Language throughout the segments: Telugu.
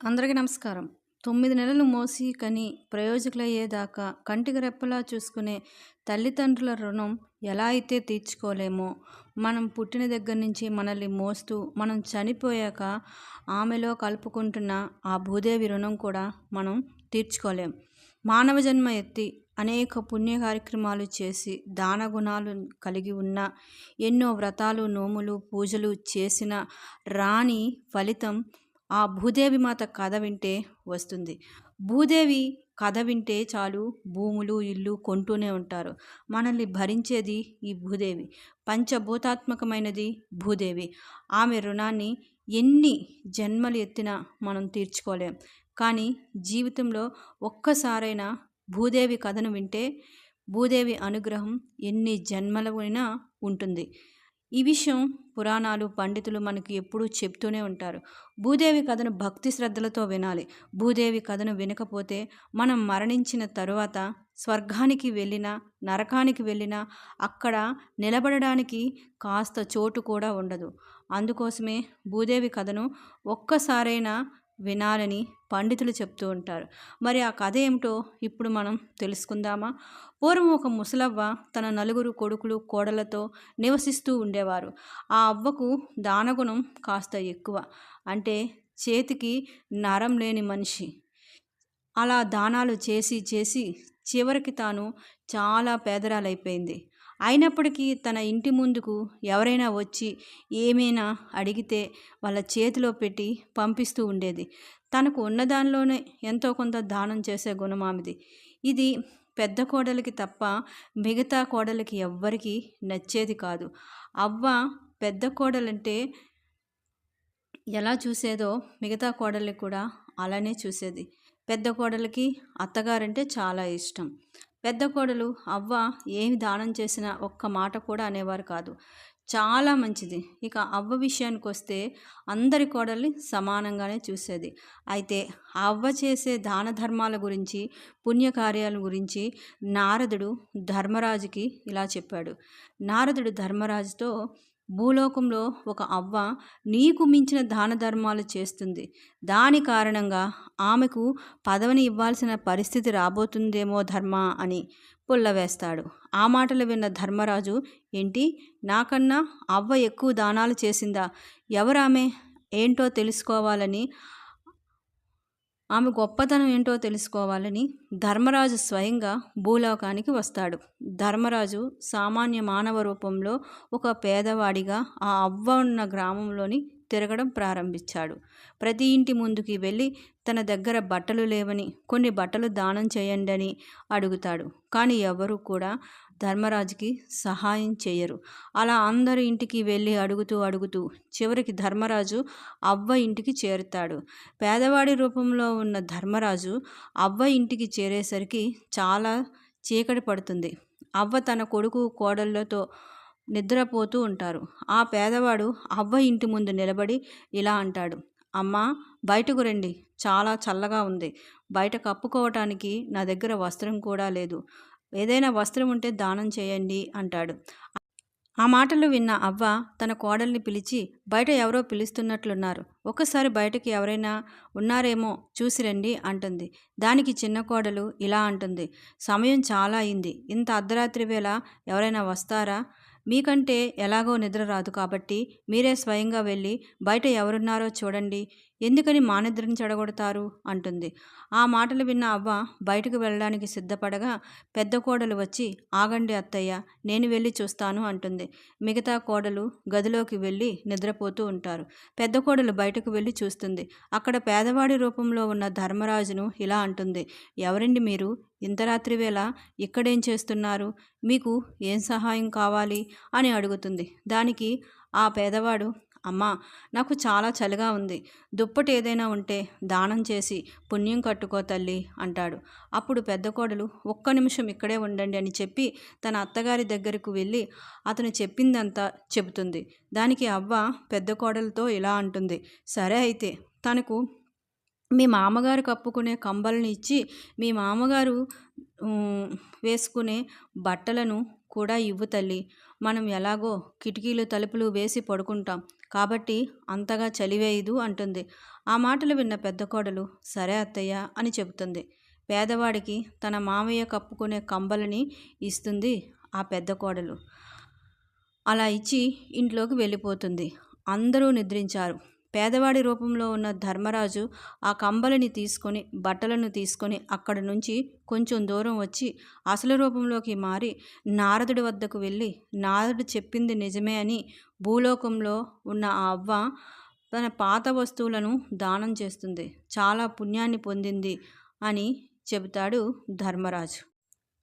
అందరికీ నమస్కారం. తొమ్మిది నెలలు మోసి కని ప్రయోజకులయ్యేదాకా కంటికి రెప్పలా చూసుకునే తల్లిదండ్రుల రుణం ఎలా అయితే తీర్చుకోలేమో మనం పుట్టిన దగ్గర నుంచి మనల్ని మోస్తూ మనం చనిపోయాక ఆమెలో కలుపుకుంటున్న ఆ భూదేవి రుణం కూడా మనం తీర్చుకోలేం. మానవ జన్మ ఎత్తి అనేక పుణ్య కార్యక్రమాలు చేసి దాన గుణాలు కలిగి ఉన్న ఎన్నో వ్రతాలు నోములు పూజలు చేసిన రాణి ఫలితం ఆ భూదేవి మాత కథ వింటే వస్తుంది. భూదేవి కథ వింటే చాలు భూములు ఇల్లు కొంటూనే ఉంటారు. మనల్ని భరించేది ఈ భూదేవి. పంచభూతాత్మకమైనది భూదేవి. ఆమె రుణాన్ని ఎన్ని జన్మలు ఎత్తినా మనం తీర్చుకోలేం. కానీ జీవితంలో ఒక్కసారైనా భూదేవి కథను వింటే భూదేవి అనుగ్రహం ఎన్ని జన్మలైనా ఉంటుంది. ఈ విషయం పురాణాలు పండితులు మనకి ఎప్పుడూ చెప్తూనే ఉంటారు. భూదేవి కథను భక్తి శ్రద్ధలతో వినాలి. భూదేవి కథను వినకపోతే మనం మరణించిన తరువాత స్వర్గానికి వెళ్ళినా నరకానికి వెళ్ళినా అక్కడ నిలబడడానికి కాస్త చోటు కూడా ఉండదు. అందుకోసమే భూదేవి కథను ఒక్కసారైనా వినాలని పండితులు చెప్తూ ఉంటారు. మరి ఆ కథ ఏమిటో ఇప్పుడు మనం తెలుసుకుందామా? పూర్వం ఒక ముసలవ్వ తన నలుగురు కొడుకులు కోడలతో నివసిస్తూ ఉండేవారు. ఆ అవ్వకు దానగుణం కాస్త ఎక్కువ. అంటే చేతికి నరం లేని మనిషి. అలా దానాలు చేసి చేసి చివరికి తాను చాలా పేదరాలైపోయింది. అయినప్పటికీ తన ఇంటి ముందుకు ఎవరైనా వచ్చి ఏమైనా అడిగితే వాళ్ళ చేతిలో పెట్టి పంపిస్తూ ఉండేది. తనకు ఉన్నదానిలోనే ఎంతో కొంత దానం చేసే గుణం ఆమెది. ఇది పెద్ద కోడలికి తప్ప మిగతా కోడలికి ఎవ్వరికీ నచ్చేది కాదు. అవ్వ పెద్ద కోడలంటే ఎలా చూసేదో మిగతా కోడలికి కూడా అలానే చూసేది. పెద్ద కోడలికి అత్తగారంటే చాలా ఇష్టం. పెద్ద కోడలు అవ్వ ఏమి దానం చేసినా ఒక్క మాట కూడా అనేవారు కాదు. చాలా మంచిది. ఇక అవ్వ విషయానికి వస్తే అందరి కోడల్ని సమానంగానే చూసేది. అయితే అవ్వ చేసే దాన ధర్మాల గురించి పుణ్యకార్యాల గురించి నారదుడు ధర్మరాజుకి ఇలా చెప్పాడు. నారదుడు ధర్మరాజుతో భూలోకంలో ఒక అవ్వ నీకు మించిన దాన ధర్మాలు చేస్తుంది. దాని కారణంగా ఆమెకు పదవిని ఇవ్వాల్సిన పరిస్థితి రాబోతుందేమో ధర్మ అని పుల్లవేస్తాడు. ఆ మాటలు విన్న ధర్మరాజు ఏంటి? నాకన్నా అవ్వ ఎక్కువ దానాలు చేసిందా? ఎవరామె? ఏంటో తెలుసుకోవాలని ఆమె గొప్పతనం ఏంటో తెలుసుకోవాలని ధర్మరాజు స్వయంగా భూలోకానికి వస్తాడు. ధర్మరాజు సామాన్య మానవ రూపంలో ఒక పేదవాడిగా ఆ అవ్వ ఉన్న గ్రామంలోని తిరగడం ప్రారంభించాడు. ప్రతి ఇంటి ముందుకి వెళ్ళి తన దగ్గర బట్టలు లేవని కొన్ని బట్టలు దానం చేయండి అని అడుగుతాడు. కానీ ఎవరు కూడా ధర్మరాజుకి సహాయం చేయరు. అలా అందరి ఇంటికి వెళ్ళి అడుగుతూ అడుగుతూ చివరికి ధర్మరాజు అవ్వ ఇంటికి చేరుతాడు. పేదవాడి రూపంలో ఉన్న ధర్మరాజు అవ్వ ఇంటికి చేరేసరికి చాలా చీకటి పడుతుంది. అవ్వ తన కొడుకు కోడళ్ళతో నిద్రపోతూ ఉంటారు. ఆ పేదవాడు అవ్వ ఇంటి ముందు నిలబడి ఇలా అంటాడు. అమ్మా బయటకు రండి. చాలా చల్లగా ఉంది. బయట కప్పుకోవటానికి నా దగ్గర వస్త్రం కూడా లేదు. ఏదైనా వస్త్రం ఉంటే దానం చేయండి అంటాడు. ఆ మాటలు విన్న అవ్వ తన కోడల్ని పిలిచి బయట ఎవరో పిలుస్తున్నట్లున్నారు. ఒక్కసారి బయటకి ఎవరైనా ఉన్నారేమో చూసి రండి అంటుంది. దానికి చిన్న కోడలు ఇలా అంటుంది. సమయం చాలా అయింది. ఇంత అర్ధరాత్రి వేళ ఎవరైనా వస్తారా? మీకంటే ఎలాగో నిద్ర రాదు కాబట్టి మీరే స్వయంగా వెళ్ళి బయట ఎవరున్నారో చూడండి. ఎందుకని మానిద్రని చెడగొడతారు? అంటుంది. ఆ మాటలు విన్న అవ్వ బయటకు వెళ్ళడానికి సిద్ధపడగా పెద్ద కోడలు వచ్చి ఆగండి అత్తయ్య నేను వెళ్ళి చూస్తాను అంటుంది. మిగతా కోడలు గదిలోకి వెళ్ళి నిద్రపోతూ ఉంటారు. పెద్ద కోడలు బయటకు వెళ్ళి చూస్తుంది. అక్కడ పేదవాడి రూపంలో ఉన్న ధర్మరాజును ఇలా అంటుంది. ఎవరండి మీరు? ఇంత రాత్రి వేళ ఇక్కడేం చేస్తున్నారు? మీకు ఏం సహాయం కావాలి? అని అడుగుతుంది. దానికి ఆ పేదవాడు అమ్మా నాకు చాలా చలిగా ఉంది. దుప్పటి ఏదైనా ఉంటే దానం చేసి పుణ్యం కట్టుకో తల్లి అంటాడు. అప్పుడు పెద్ద కోడలు ఒక్క నిమిషం ఇక్కడే ఉండండి అని చెప్పి తన అత్తగారి దగ్గరకు వెళ్ళి అతను చెప్పిందంతా చెబుతుంది. దానికి అవ్వ పెద్ద కోడలతో ఇలా అంటుంది. సరే అయితే తనకు మీ మామగారు కప్పుకునే కంబల్ని ఇచ్చి మీ మామగారు వేసుకునే బట్టలను కూడా ఇవ్వు తల్లి. మనం ఎలాగో కిటికీలు తలుపులు వేసి పడుకుంటాం. కాబట్టి అంతగా చలివేయదు అంటుంది. ఆ మాటలు విన్న పెద్ద కోడలు సరే అత్తయ్య అని చెబుతుంది. పేదవాడికి తన మామయ్య కప్పుకునే కంబలని ఇస్తుంది ఆ పెద్ద కోడలు. అలా ఇచ్చి ఇంట్లోకి వెళ్ళిపోతుంది. అందరూ నిద్రించారు. పేదవాడి రూపంలో ఉన్న ధర్మరాజు ఆ కంబలిని తీసుకొని బట్టలను తీసుకొని అక్కడి నుంచి కొంచెం దూరం వచ్చి అసలు రూపంలోకి మారి నారదుడి వద్దకు వెళ్ళి నారదుడు చెప్పింది నిజమే అని భూలోకంలో ఉన్న ఆ అవ్వ తన పాత వస్తువులను దానం చేస్తుంది. చాలా పుణ్యాన్ని పొందింది అని చెబుతాడు ధర్మరాజు.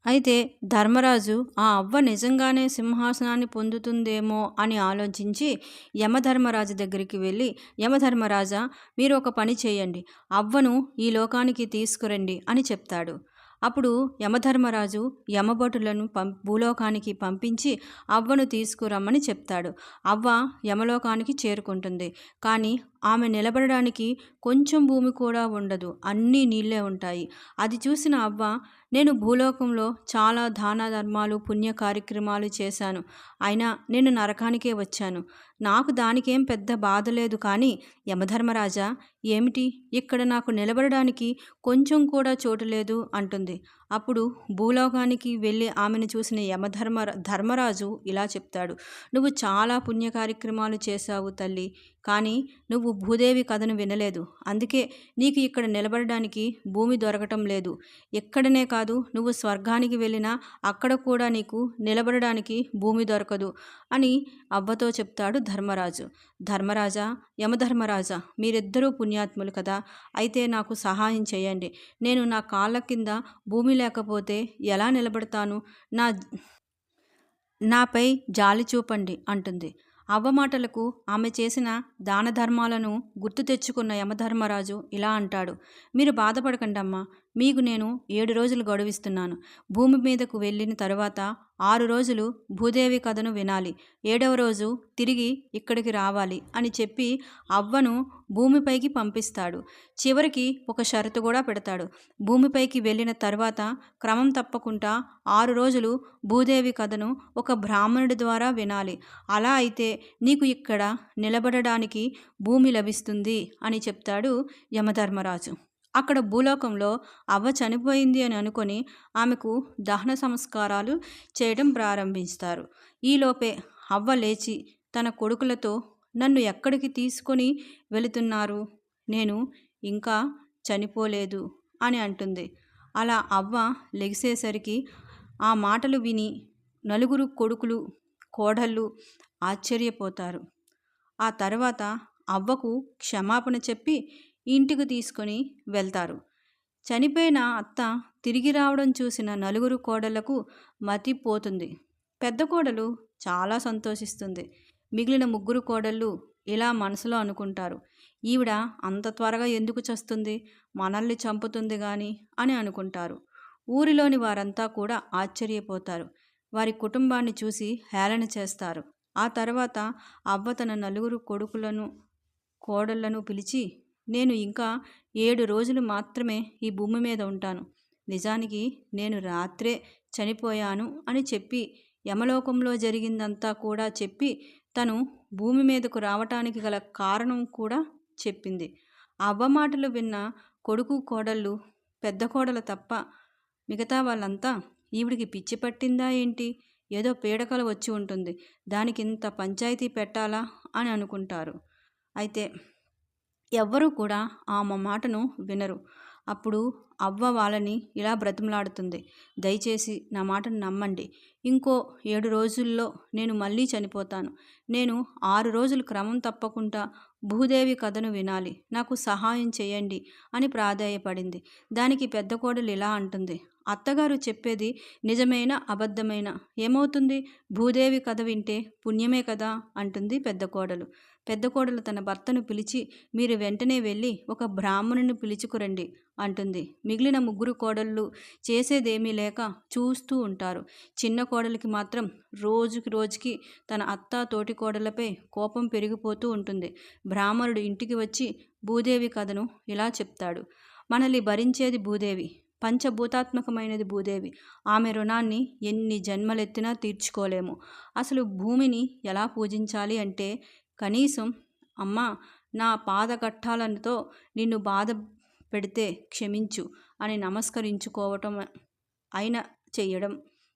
అయితే ధర్మరాజు ఆ అవ్వ నిజంగానే సింహాసనాన్ని పొందుతుందేమో అని ఆలోచించి యమధర్మరాజు దగ్గరికి వెళ్ళి యమధర్మరాజా మీరు ఒక పని చేయండి అవ్వను ఈ లోకానికి తీసుకురండి అని చెప్తాడు. అప్పుడు యమధర్మరాజు యమభటులను పం భూలోకానికి పంపించి అవ్వను తీసుకురమ్మని చెప్తాడు. అవ్వ యమలోకానికి చేరుకుంటుంది. కానీ ఆమె నిలబడడానికి కొంచెం భూమి కూడా ఉండదు. అన్నీ నీళ్ళే ఉంటాయి. అది చూసిన అవ్వ నేను భూలోకంలో చాలా దాన ధర్మాలు పుణ్య కార్యక్రమాలు చేశాను. అయినా నేను నరకానికే వచ్చాను. నాకు దానికేం పెద్ద బాధ లేదు కానీ యమధర్మరాజా ఏమిటి? ఇక్కడ నాకు నిలబడడానికి కొంచెం కూడా చోటు లేదు అంటుంది. అప్పుడు భూలోకానికి వెళ్ళి ఆమెను చూసిన యమధర్మ ధర్మరాజు ఇలా చెప్తాడు నువ్వు చాలా పుణ్య కార్యక్రమాలు చేశావు తల్లి కానీ నువ్వు భూదేవి కథను వినలేదు. అందుకే నీకు ఇక్కడ నిలబడడానికి భూమి దొరకటం లేదు. ఎక్కడనే కాదు నువ్వు స్వర్గానికి వెళ్ళినా అక్కడ కూడా నీకు నిలబడడానికి భూమి దొరకదు అని అవ్వతో చెప్తాడు ధర్మరాజు. ధర్మరాజా యమధర్మరాజా మీరిద్దరూ పుణ్యాత్ములు కదా అయితే నాకు సహాయం చేయండి. నేను నా కాళ్ళ కింద భూమి లేకపోతే ఎలా నిలబడతాను? నా నాపై జాలి చూపండి అంటుంది. అవ్వమాటలకు ఆమె చేసిన దాన ధర్మాలను గుర్తు తెచ్చుకున్న యమధర్మరాజు ఇలా అంటాడు. మీరు బాధపడకండమ్మా. మీకు నేను ఏడు రోజులు గడువిస్తున్నాను భూమి మీదకు వెళ్ళిన తర్వాత ఆరు రోజులు భూదేవి కథను వినాలి. ఏడవ రోజు తిరిగి ఇక్కడికి రావాలి అని చెప్పి అవ్వను భూమిపైకి పంపిస్తాడు. చివరికి ఒక షరతు కూడా పెడతాడు. భూమిపైకి వెళ్ళిన తర్వాత క్రమం తప్పకుండా ఆరు రోజులు భూదేవి కథను ఒక బ్రాహ్మణుడి ద్వారా వినాలి. అలా అయితే నీకు ఇక్కడ నిలబడడానికి భూమి లభిస్తుంది అని చెప్తాడు యమధర్మరాజు. అక్కడ భూలోకంలో అవ్వ చనిపోయింది అని అనుకొని ఆమెకు దహన సంస్కారాలు చేయడం ప్రారంభిస్తారు. ఈలోపే అవ్వ లేచి తన కొడుకులతో నన్ను ఎక్కడికి తీసుకొని వెళుతున్నారు? నేను ఇంకా చనిపోలేదు అని అంటుంది. అలా అవ్వ లెగిసేసరికి ఆ మాటలు విని నలుగురు కొడుకులు కోడళ్ళు ఆశ్చర్యపోతారు. ఆ తర్వాత అవ్వకు క్షమాపణ చెప్పి ఇంటికి తీసుకొని వెళ్తారు. చనిపోయిన అత్త తిరిగి రావడం చూసిన నలుగురు కోడళ్ళకు మతిపోతుంది పెద్ద కోడలు చాలా సంతోషిస్తుంది. మిగిలిన ముగ్గురు కోడళ్ళు ఇలా మనసులో అనుకుంటారు. ఈవిడ అంత త్వరగా ఎందుకు చస్తుంది? మనల్ని చంపుతుంది కానీ అని అనుకుంటారు. ఊరిలోని వారంతా కూడా ఆశ్చర్యపోతారు. వారి కుటుంబాన్ని చూసి హేళన చేస్తారు. ఆ తర్వాత అవ్వ తన నలుగురు కొడుకులను కోడళ్ళను పిలిచి నేను ఇంకా ఏడు రోజులు మాత్రమే ఈ భూమి మీద ఉంటాను. నిజానికి నేను రాత్రే చనిపోయాను అని చెప్పి యమలోకంలో జరిగిందంతా కూడా చెప్పి తను భూమి మీదకు రావటానికి గల కారణం కూడా చెప్పింది. అవ్వ మాటలు విన్న కొడుకు కోడళ్ళు పెద్ద కోడలు తప్ప మిగతా వాళ్ళంతా ఈవిడికి పిచ్చి పట్టిందా ఏంటి? ఏదో పీడకలు వచ్చి ఉంటుంది. దానికి ఇంత పంచాయతీ పెట్టాలా? అని అనుకుంటారు. అయితే ఎవ్వరూ కూడా ఆమె మాటను వినరు. అప్పుడు అవ్వ వాళ్ళని ఇలా బ్రతిమలాడుతుంది. దయచేసి నా మాటను నమ్మండి. ఇంకో ఏడు రోజుల్లో నేను మళ్ళీ చనిపోతాను. నేను ఆరు రోజులు క్రమం తప్పకుండా భూదేవి కథను వినాలి. నాకు సహాయం చేయండి అని ప్రాధాయపడింది. దానికి పెద్ద కోడలు ఇలా అంటుంది. అత్తగారు చెప్పేది నిజమైన అబద్ధమైన ఏమవుతుంది? భూదేవి కథ వింటే పుణ్యమే కదా? అంటుంది పెద్ద కోడలు. పెద్ద కోడలు తన భర్తను పిలిచి మీరు వెంటనే వెళ్ళి ఒక బ్రాహ్మణుని పిలుచుకురండి అంటుంది. మిగిలిన ముగ్గురు కోడళ్ళు చేసేదేమీ లేక చూస్తూ ఉంటారు. చిన్న కోడలికి మాత్రం రోజుకి రోజుకి తన అత్త తోటి కోడలపై కోపం పెరిగిపోతూ ఉంటుంది. బ్రాహ్మణుడు ఇంటికి వచ్చి భూదేవి కథను ఇలా చెప్తాడు. మనల్ని భరించేది భూదేవి పంచభూతాత్మకమైనది భూదేవి. ఆమె రుణాన్ని ఎన్ని జన్మలెత్తినా తీర్చుకోలేము. అసలు భూమిని ఎలా పూజించాలి అంటే కనీసం అమ్మా నా పాదఘట్టాలతో నిన్ను బాధ పెడితే క్షమించు అని నమస్కరించుకోవటం అయిన చెయ్యడం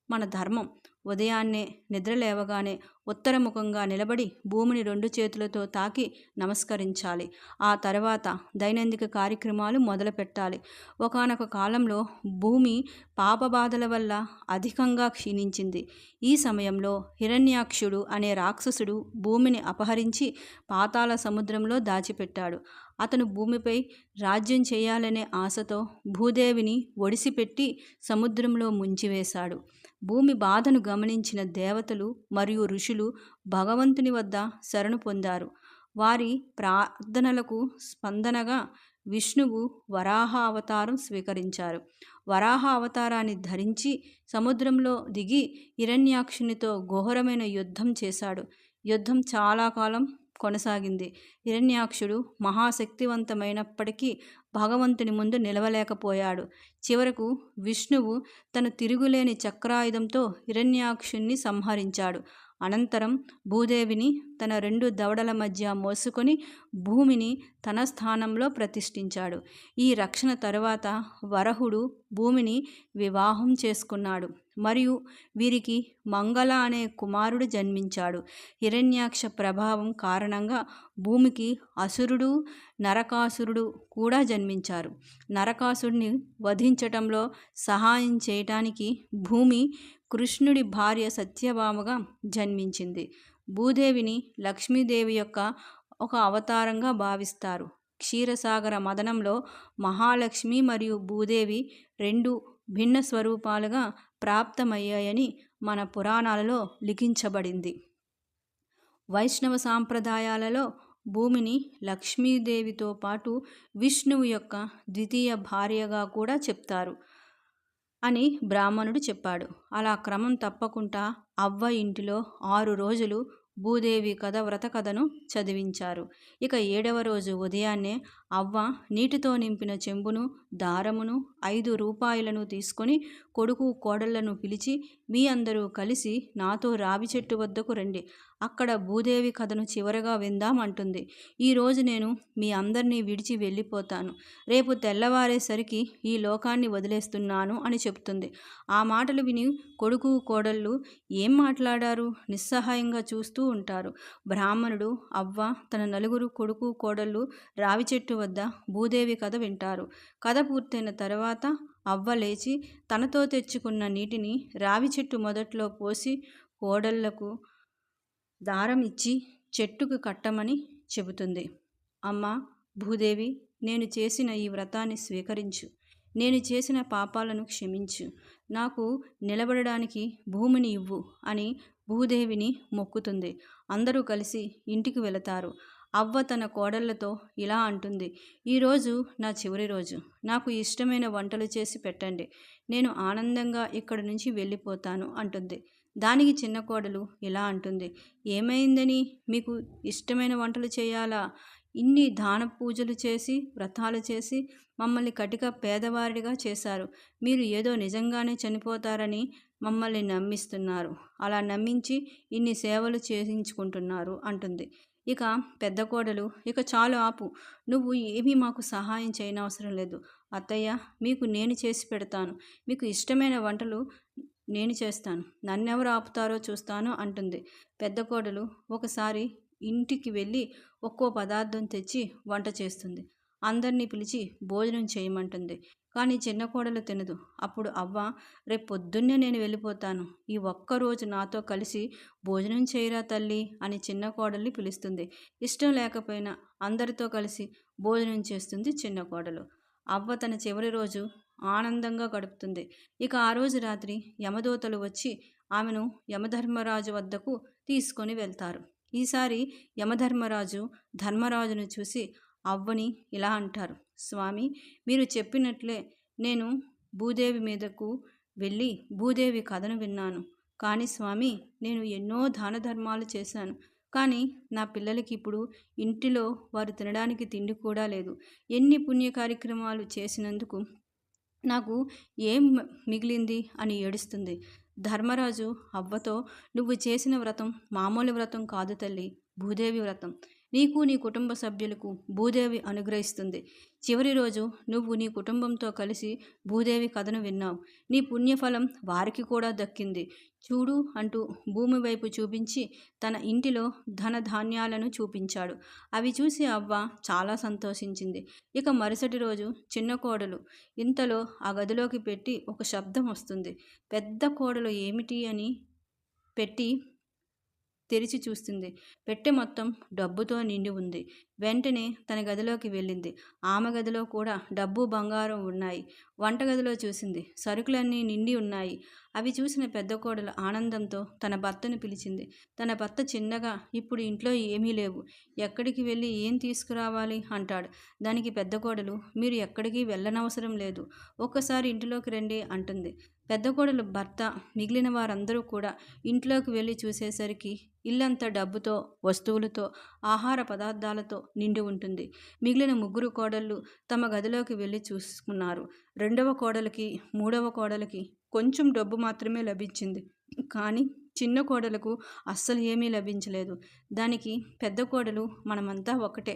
మన ధర్మం. ఉదయాన్నే నిద్ర లేవగానే ఉత్తరముఖంగా నిలబడి భూమిని రెండు చేతులతో తాకి నమస్కరించాలి. ఆ తర్వాత దైనందిక కార్యక్రమాలు మొదలుపెట్టాలి ఒకనొక కాలంలో భూమి పాపబాధల వల్ల అధికంగా క్షీణించింది. ఈ సమయంలో హిరణ్యాక్షుడు అనే రాక్షసుడు భూమిని అపహరించి పాతాల సముద్రంలో దాచిపెట్టాడు. అతను భూమిపై రాజ్యం చేయాలనే ఆశతో భూదేవిని ఒడిసిపెట్టి సముద్రంలో ముంచివేశాడు. భూమి బాధను గమనించిన దేవతలు మరియు ఋషులు భగవంతుని వద్ద శరణు పొందారు. వారి ప్రార్థనలకు స్పందనగా విష్ణువు వరాహ అవతారం స్వీకరించారు. వరాహ అవతారాన్ని ధరించి సముద్రంలో దిగి హిరణ్యాక్షునితో ఘోరమైన యుద్ధం చేశాడు. యుద్ధం చాలా కాలం కొనసాగింది. హిరణ్యాక్షుడు మహాశక్తివంతమైనప్పటికీ భగవంతుని ముందు నిలవలేకపోయాడు. చివరకు విష్ణువు తన తిరుగులేని చక్రాయుధంతో హిరణ్యాక్షుణ్ణి సంహరించాడు. అనంతరం భూదేవిని తన రెండు దవడల మధ్య మోసుకొని భూమిని తన స్థానంలో ప్రతిష్ఠించాడు. ఈ రక్షణ తరువాత వరహుడు భూమిని వివాహం చేసుకున్నాడు మరియు వీరికి మంగళ అనే కుమారుడు జన్మించాడు. హిరణ్యాక్ష ప్రభావం కారణంగా భూమికి అసురుడు నరకాసురుడు కూడా జన్మించారు. నరకాసుడిని వధించటంలో సహాయం చేయటానికి భూమి కృష్ణుడి భార్య సత్యభామగా జన్మించింది. భూదేవిని లక్ష్మీదేవి యొక్క ఒక అవతారంగా భావిస్తారు. క్షీరసాగర మదనంలో మహాలక్ష్మి మరియు భూదేవి రెండు భిన్న స్వరూపాలుగా ప్రాప్తమయ్యాయని మన పురాణాలలో లిఖించబడింది. వైష్ణవ సాంప్రదాయాలలో భూమిని లక్ష్మీదేవితో పాటు విష్ణువు యొక్క ద్వితీయ భార్యగా కూడా చెప్తారు. అని బ్రాహ్మణుడు చెప్పాడు. అలా క్రమం తప్పకుండా అవ్వ ఇంటిలో ఆరు రోజులు భూదేవి కథ వ్రత కథను చదివించారు. ఇక ఏడవ రోజు ఉదయాన్నే అవ్వ నీటితో నింపిన చెంబును దారమును ఐదు రూపాయలను తీసుకొని కొడుకు కోడళ్ళను పిలిచి మీ అందరూ కలిసి నాతో రావి చెట్టు వద్దకు రండి. అక్కడ భూదేవి కథను చివరగా విందామంటుంది. ఈరోజు నేను మీ అందరినీ విడిచి వెళ్ళిపోతాను. రేపు తెల్లవారేసరికి ఈ లోకాన్ని వదిలేస్తున్నాను అని చెప్తుంది. ఆ మాటలు విని కొడుకు కోడళ్ళు ఏం మాట్లాడారు? నిస్సహాయంగా చూస్తూ ఉంటారు. బ్రాహ్మణుడు అవ్వ తన నలుగురు కొడుకు కోడళ్ళు రావి చెట్టు వద్ద భూదేవి కథ వింటారు. కథ పూర్తయిన తర్వాత అవ్వ లేచి తనతో తెచ్చుకున్న నీటిని రావి చెట్టు మొదట్లో పోసి కోడళ్ళకు దారం ఇచ్చి చెట్టుకు కట్టమని చెబుతుంది. అమ్మ భూదేవి నేను చేసిన ఈ వ్రతాన్ని స్వీకరించు. నేను చేసిన పాపాలను క్షమించు. నాకు నిలబడడానికి భూమిని ఇవ్వు అని భూదేవిని మొక్కుతుంది. అందరూ కలిసి ఇంటికి వెళతారు. అవ్వ తన కోడళ్ళతో ఇలా అంటుంది ఈరోజు నా చివరి రోజు. నాకు ఇష్టమైన వంటలు చేసి పెట్టండి. నేను ఆనందంగా ఇక్కడి నుంచి వెళ్ళిపోతాను అంటుంది. దానికి చిన్న కోడలు ఇలా అంటుంది ఏమైందని? మీకు ఇష్టమైన వంటలు చేయాలా? ఇన్ని దాన పూజలు చేసి వ్రతాలు చేసి మమ్మల్ని కటిక పేదవారిగా చేశారు. మీరు ఏదో నిజంగానే చనిపోతారని మమ్మల్ని నమ్మిస్తున్నారు. అలా నమ్మించి ఇన్ని సేవలు చేయించుకుంటున్నారు అంటుంది. ఇక పెద్ద కోడలు ఇక చాలు ఆపు. నువ్వు ఏమీ మాకు సహాయం చేయనవసరం లేదు. అత్తయ్య మీకు నేను చేసి పెడతాను. మీకు ఇష్టమైన వంటలు నేను చేస్తాను. నన్నెవరు ఆపుతారో చూస్తాను అంటుంది. పెద్ద కోడలు ఒకసారి ఇంటికి వెళ్ళి ఒక్కో పదార్థం తెచ్చి వంట చేస్తుంది. అందరినీ పిలిచి భోజనం చేయమంటుంది. కానీ చిన్న కోడలు తినదు. అప్పుడు అవ్వ రేపు పొద్దున్నే నేను వెళ్ళిపోతాను. ఈ ఒక్కరోజు నాతో కలిసి భోజనం చేయరా తల్లి అని చిన్న కోడల్ని పిలుస్తుంది. ఇష్టం లేకపోయినా అందరితో కలిసి భోజనం చేస్తుంది చిన్న కోడలు. అవ్వ తన చివరి రోజు ఆనందంగా గడుపుతుంది. ఇక ఆ రోజు రాత్రి యమదూతలు వచ్చి ఆమెను యమధర్మరాజు వద్దకు తీసుకొని వెళ్తారు. ఈసారి యమధర్మరాజు ధర్మరాజును చూసి అవ్వని ఇలా అంటారు. స్వామి మీరు చెప్పినట్లే నేను భూదేవి మీదకు వెళ్ళి భూదేవి కథను విన్నాను. కానీ స్వామి నేను ఎన్నో దాన ధర్మాలు చేశాను. కానీ నా పిల్లలకి ఇప్పుడు ఇంటిలో వారు తినడానికి తిండి కూడా లేదు. ఎన్ని పుణ్య కార్యక్రమాలు చేసినందుకు నాకు ఏం మిగిలింది అని ఏడుస్తుంది. ధర్మరాజు అవ్వతో నువ్వు చేసిన వ్రతం మామూలు వ్రతం కాదు తల్లి భూదేవి వ్రతం. నీకు నీ కుటుంబ సభ్యులకు భూదేవి అనుగ్రహిస్తుంది. చివరి రోజు నువ్వు నీ కుటుంబంతో కలిసి భూదేవి కథను విన్నావు. నీ పుణ్యఫలం వారికి కూడా దక్కింది. చూడు అంటూ భూమి వైపు చూపించి తన ఇంటిలో ధన ధాన్యాలను చూపించాడు. అవి చూసి అవ్వ చాలా సంతోషించింది. ఇక మరుసటి రోజు చిన్న కోడలు ఇంతలో ఆ గదిలోకి పెట్టి ఒక శబ్దం వస్తుంది. పెద్ద కోడలు ఏమిటి అని పెట్టి తెరిచి చూస్తుంది. పెట్టె మొత్తం డబ్బుతో నిండి ఉంది. వెంటనే తన గదిలోకి వెళ్ళింది. ఆమె గదిలో కూడా డబ్బు బంగారం ఉన్నాయి. వంటగదిలో చూసింది. సరుకులన్నీ నిండి ఉన్నాయి. అవి చూసిన పెద్ద కోడలు ఆనందంతో తన భర్తను పిలిచింది. తన భర్త చిన్నగా ఇప్పుడు ఇంట్లో ఏమీ లేవు. ఎక్కడికి వెళ్ళి ఏం తీసుకురావాలి? అంటాడు. దానికి పెద్ద కోడలు మీరు ఎక్కడికి వెళ్ళనవసరం లేదు. ఒక్కసారి ఇంటిలోకి రండి అంటుంది. పెద్ద కోడలు భర్త మిగిలిన వారందరూ కూడా ఇంట్లోకి వెళ్ళి చూసేసరికి ఇల్లంతా డబ్బుతో వస్తువులతో ఆహార పదార్థాలతో నిండి ఉంటుంది. మిగిలిన ముగ్గురు కోడళ్ళు తమ గదిలోకి వెళ్ళి చూసుకున్నారు. రెండవ కోడలికి మూడవ కోడలికి కొంచెం డబ్బు మాత్రమే లభించింది. కానీ చిన్న కోడలకు అస్సలు ఏమీ లభించలేదు. దానికి పెద్ద కోడలు మనమంతా ఒకటే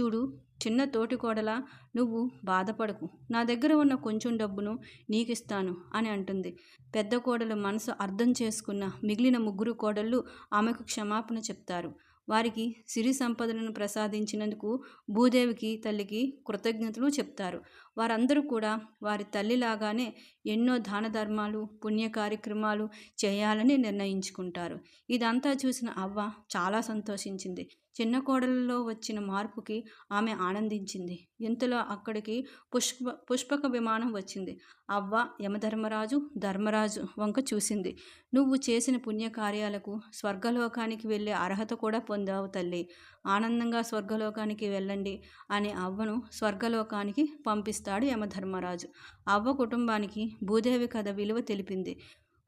చూడు చిన్న తోటి కోడలా నువ్వు బాధపడకు. నా దగ్గర ఉన్న కొంచెం డబ్బును నీకిస్తాను అని అంటుంది. పెద్ద కోడలు మనసు అర్థం చేసుకున్న మిగిలిన ముగ్గురు కోడళ్ళు ఆమెకు క్షమాపణ చెప్తారు. వారికి సిరి సంపదలను ప్రసాదించినందుకు భూదేవికి తల్లికి కృతజ్ఞతలు చెప్తారు. వారందరూ కూడా వారి తల్లిలాగానే ఎన్నో దాన ధర్మాలు పుణ్య కార్యక్రమాలు చేయాలని నిర్ణయించుకుంటారు. ఇదంతా చూసిన అవ్వ చాలా సంతోషించింది. చిన్న కోడలలో వచ్చిన మార్పుకి ఆమె ఆనందించింది. ఇంతలో అక్కడికి పుష్ప పుష్పక విమానం వచ్చింది. అవ్వ యమధర్మరాజు ధర్మరాజు వంక చూసింది. నువ్వు చేసిన పుణ్యకార్యాలకు స్వర్గలోకానికి వెళ్ళే అర్హత కూడా పొందావు తల్లి. ఆనందంగా స్వర్గలోకానికి వెళ్ళండి అని అవ్వను స్వర్గలోకానికి పంపిస్తాడు యమధర్మరాజు. అవ్వ కుటుంబానికి భూదేవి కథ విలువ తెలిపింది.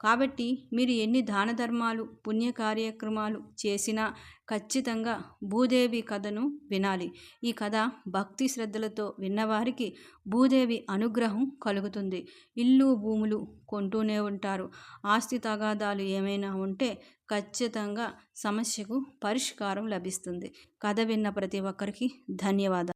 కాబట్టి మీరు ఎన్ని దాన ధర్మాలు పుణ్య కార్యక్రమాలు చేసినా ఖచ్చితంగా భూదేవి కథను వినాలి. ఈ కథ భక్తి శ్రద్ధలతో విన్నవారికి భూదేవి అనుగ్రహం కలుగుతుంది. ఇల్లు భూములు కొంటూనే ఉంటారు. ఆస్తి తగాదాలు ఏమైనా ఉంటే ఖచ్చితంగా సమస్యకు పరిష్కారం లభిస్తుంది. కథ విన్న ప్రతి ఒక్కరికి ధన్యవాదాలు.